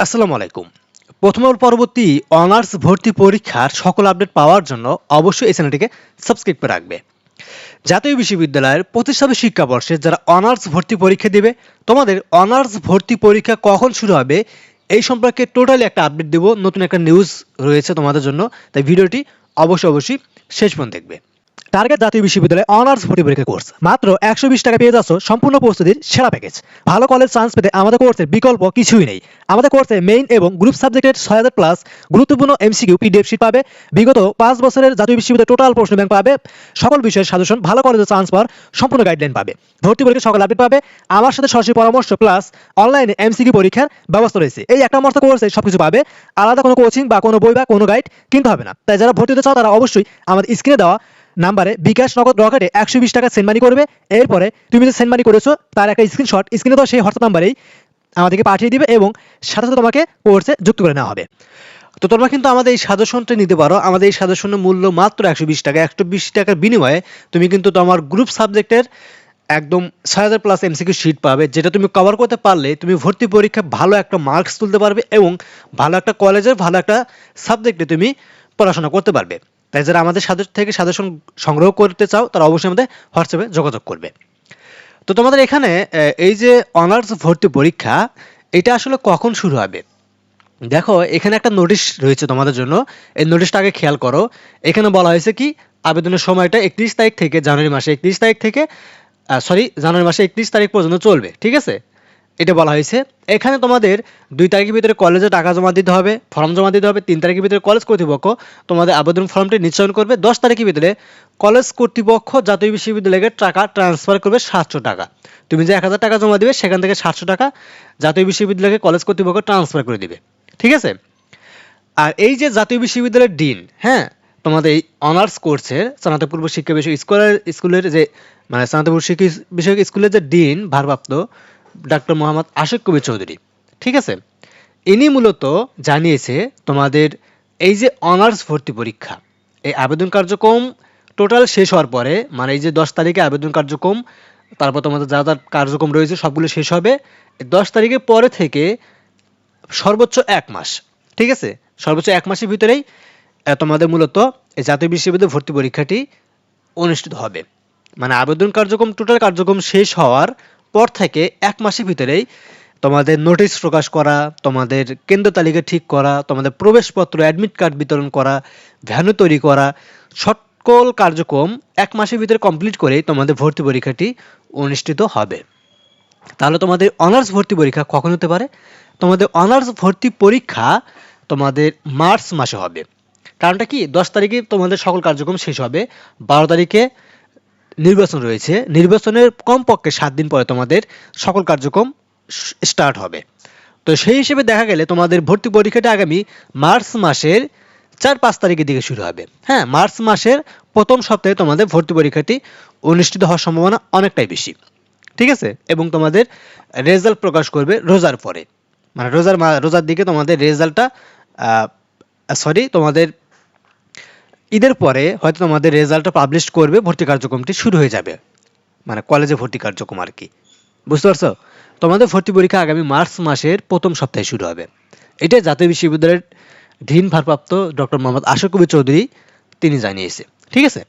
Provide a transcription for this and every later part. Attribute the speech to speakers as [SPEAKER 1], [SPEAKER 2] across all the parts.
[SPEAKER 1] আসসালামু আলাইকুম। প্রথম পরবর্তী অনার্স ভর্তি পরীক্ষার সকল আপডেট পাওয়ার জন্য অবশ্যই এই চ্যানেলটিকে সাবস্ক্রাইব করে রাখবে। জাতীয় বিশ্ববিদ্যালয়ের প্রতিষ্ঠাবে শিক্ষাবর্ষে যারা অনার্স ভর্তি পরীক্ষা দেবে, তোমাদের অনার্স ভর্তি পরীক্ষা কখন শুরু হবে, এই সম্পর্কে টোটালি একটা আপডেট দেবো। নতুন একটা নিউজ রয়েছে তোমাদের জন্য, তাই ভিডিওটি অবশ্যই অবশ্যই শেষ পর্যন্ত দেখবে। টার্গেট জাতীয় বিশ্ববিদ্যালয়ে অনার্স ভর্তি পরীক্ষা কোর্স মাত্র একশো বিশ টাকা পেয়ে যাচ্ছ সম্পূর্ণ প্রস্তুতির সেরা প্যাকেজ ভালো কলেজ চান্স পেতে আমাদের কোর্সের বিকল্প কিছুই নেই। আমাদের কোর্সে মেইন এবং গ্রুপ সাবজেক্টের ছয় হাজার প্লাস গুরুত্বপূর্ণ এমসিকিউ পিডিএফ শিট পাবে। বিগত পাঁচ বছরের জাতীয় বিশ্ববিদ্যালয় টোটাল প্রশ্ন ব্যাংক পাবে। সকল বিষয়ের সাজেশন ভালো কলেজে চান্স পাওয়ার সম্পূর্ণ গাইডলাইন পাবে। ভর্তি পরীক্ষা সকল আপডেট পাবে। আমার সাথে সরাসরি পরামর্শ প্লাস অনলাইনে এমসিকিউ পরীক্ষার ব্যবস্থা রয়েছে। এই একটা মস্ত কোর্সে সবকিছু পাবে। আলাদা কোনো কোচিং বা কোনো বই বা কোনো গাইড কিনতে হবে না। তাই যারা ভর্তি হতে চাও তারা অবশ্যই আমাদের স্ক্রিনে দেওয়া নাম্বারে বিকাশ নগদ রকেটে একশো বিশ টাকা সেন্ড মানি করবে। এরপরে তুমি যে সেন্ড মানি করেছ, তার একটা স্ক্রিনশট স্ক্রিনে তো সেই হোয়াটসঅ্যাপ নাম্বারেই আমাদেরকে পাঠিয়ে দিবে এবং সাথে সাথে তোমাকে কোর্সে যুক্ত করে নেওয়া হবে। তো তোমরা কিন্তু আমাদের এই সাজেশনটা নিতে পারো। আমাদের এই সাজেশনের মূল্য মাত্র একশো বিশ টাকা। একশো বিশ টাকার বিনিময়ে তুমি কিন্তু তোমার গ্রুপ সাবজেক্টের একদম ছয় হাজার প্লাস এমসিকিউ শিট পাবে, যেটা তুমি কভার করতে পারলে তুমি ভর্তি পরীক্ষায় ভালো একটা মার্কস তুলতে পারবে এবং ভালো একটা কলেজের ভালো একটা সাবজেক্টে তুমি পড়াশোনা করতে পারবে। তাই যারা আমাদের থেকে সাজেশন সংগ্রহ করতে চাও, তারা অবশ্যই আমাদের হোয়াটসঅ্যাপে যোগাযোগ করবে। তো তোমাদের এখানে এই যে অনার্স ভর্তি পরীক্ষা, এটা আসলে কখন শুরু হবে? দেখো, এখানে একটা নোটিশ রয়েছে তোমাদের জন্য। এই নোটিশটা আগে খেয়াল করো। এখানে বলা হয়েছে কি, আবেদনের সময়টা একত্রিশ তারিখ থেকে জানুয়ারি মাসে একত্রিশ তারিখ থেকে সরি জানুয়ারি মাসে একত্রিশ তারিখ পর্যন্ত চলবে, ঠিক আছে? এটা বলা হয়েছে। এখানে তোমাদের দুই তারিখের ভিতরে কলেজে টাকা জমা দিতে হবে, ফর্ম জমা দিতে হবে, তিন তারিখের ভিতরে কলেজ কর্তৃপক্ষ তোমাদের আবেদন ফর্মটি নিশ্চয়ন করবে। দশ তারিখের ভিতরে কলেজ কর্তৃপক্ষ জাতীয় বিশ্ববিদ্যালয়ের টাকা ট্রান্সফার করবে সাতশো টাকা। তুমি যে এক হাজার টাকা জমা দিবে, সেখান থেকে সাতশো টাকা জাতীয় বিশ্ববিদ্যালয়কে কলেজ কর্তৃপক্ষ ট্রান্সফার করে দিবে। ঠিক আছে? আর এই যে জাতীয় বিশ্ববিদ্যালয়ের ডিন হ্যাঁ তোমাদের এই অনার্স কোর্সের স্নাতকপূর্ব শিক্ষা বিষয়ক স্কুলের স্কুলের যে মানে স্নাতকপূর্ব শিক্ষা বিষয়ক স্কুলের যে ডিন, ভারপ্রাপ্ত ডাক্তার মোহাম্মদ আশিক কবির চৌধুরী। ঠিক আছে? ইনি মূলত জানিয়েছে তোমাদের এই যে অনার্স ভর্তি পরীক্ষা, এই আবেদন কার্যক্রম টোটাল শেষ হওয়ার পরে মানে এই যে দশ তারিখে আবেদন কার্যক্রম, তারপর তোমাদের যা যা কার্যক্রম রয়েছে সবগুলো শেষ হবে দশ তারিখের পরে থেকে সর্বোচ্চ এক মাস। ঠিক আছে? সর্বোচ্চ এক মাসের ভিতরেই তোমাদের মূলত এই জাতীয় বিশ্ববিদ্যালয় ভর্তি পরীক্ষাটি অনুষ্ঠিত হবে। মানে আবেদন কার্যক্রম, টোটাল কার্যক্রম শেষ হওয়ার পর থেকে এক মাসের ভিতরেই তোমাদের নোটিশ প্রকাশ করা, তোমাদের কেন্দ্র তালিকা ঠিক করা, তোমাদের প্রবেশপত্র অ্যাডমিট কার্ড বিতরণ করা, ভ্যানু তৈরি করা, সকল কার্যক্রম এক মাসের ভিতরে কমপ্লিট করেই তোমাদের ভর্তি পরীক্ষাটি অনুষ্ঠিত হবে। তাহলে তোমাদের অনার্স ভর্তি পরীক্ষা কখন হতে পারে? তোমাদের অনার্স ভর্তি পরীক্ষা তোমাদের মার্চ মাসে হবে। কারণটা কি? দশ তারিখে তোমাদের সকল কার্যক্রম শেষ হবে, বারো তারিখে নির্বাচন রয়েছে। নির্বাচনের কমপক্ষে সাত দিন পরে তোমাদের সকল কার্যক্রম স্টার্ট হবে। তো সেই হিসেবে দেখা গেলে তোমাদের ভর্তি পরীক্ষাটা আগামী মার্চ মাসের চার পাঁচ তারিখের দিকে শুরু হবে। হ্যাঁ মার্চ মাসের প্রথম সপ্তাহে তোমাদের ভর্তি পরীক্ষাটি অনুষ্ঠিত হওয়ার সম্ভাবনা অনেকটাই বেশি। ঠিক আছে? এবং তোমাদের রেজাল্ট প্রকাশ করবে রোজার পরে। মানে রোজার রোজার দিকে তোমাদের রেজাল্টটা সরি তোমাদের ঈদের পরে হয়তো তোমাদের রেজাল্টটা পাবলিশ করবে, ভর্তি কার্যক্রমটি শুরু হয়ে যাবে। মানে কলেজে ভর্তি কার্যক্রম আর কি। বুঝতে পারছ? তোমাদের ভর্তি পরীক্ষা আগামী মার্চ মাসের প্রথম সপ্তাহে শুরু হবে। এটা জাতীয় বিশ্ববিদ্যালয়ের ডিন ভারপ্রাপ্ত ডক্টর মোহাম্মদ আশিক কবির চৌধুরী তিনি জানিয়েছে। ঠিক আছে?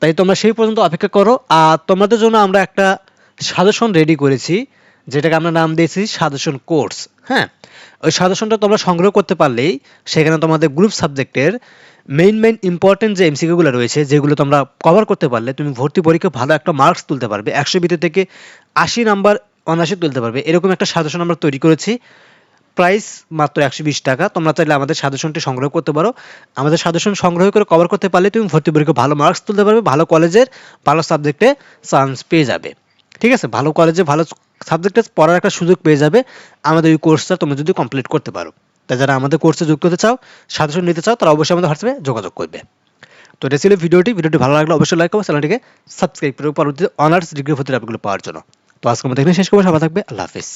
[SPEAKER 1] তাই তোমরা সেই পর্যন্ত অপেক্ষা করো। আর তোমাদের জন্য আমরা একটা সাজেশন রেডি করেছি, যেটাকে আমরা নাম দিয়েছি সাজেশন কোর্স হ্যাঁ? ওই সাজেশনটা তোমরা সংগ্রহ করতে পারলেই সেখানে তোমাদের গ্রুপ সাবজেক্টের মেইন মেইন ইম্পর্টেন্ট যে এমসিকিউগুলো রয়েছে, যেগুলো তোমরা কভার করতে পারলে, তুমি ভর্তি পরীক্ষা ভালো একটা মার্কস তুলতে পারবে। একশো ভিতর থেকে আশি নাম্বার অনায়াসে তুলতে পারবে। এরকম একটা সাজেশন আমরা তৈরি করেছি। প্রাইস মাত্র একশো বিশ টাকা। তোমরা চাইলে আমাদের সাজেশনটি সংগ্রহ করতে পারো। আমাদের সাজেশন সংগ্রহ করে কভার করতে পারলে তুমি ভর্তি পরীক্ষা ভালো মার্কস তুলতে পারবে, ভালো কলেজের ভালো সাবজেক্টে চান্স পেয়ে যাবে। ঠিক আছে? ভালো কলেজে ভালো সাবজেক্টে পড়ার একটা সুযোগ পেয়ে যাবে। আমাদের এই কোর্সটা তুমি যদি কমপ্লিট করতে পারো। তাই যারা আমাদের কোর্সে যুক্ত হতে চাও সাজেশন নিতে চাও, তারা অবশ্যই আমাদের হোয়াটসঅ্যাপে যোগাযোগ করবে। তো এটা ছিল ভিডিওটি। ভিডিওটি ভালো লাগলে অবশ্যই লাইক করব চ্যানেলটিকে সাবস্ক্রাইব করবে পরবর্তীতে অনার্স ডিগ্রি ভর্তির অ্যাপগুলো পাওয়ার জন্য। তো আজকে আমাদের এখানে শেষ করব। সবাই থাকবে। আল্লাহ হাফিজ।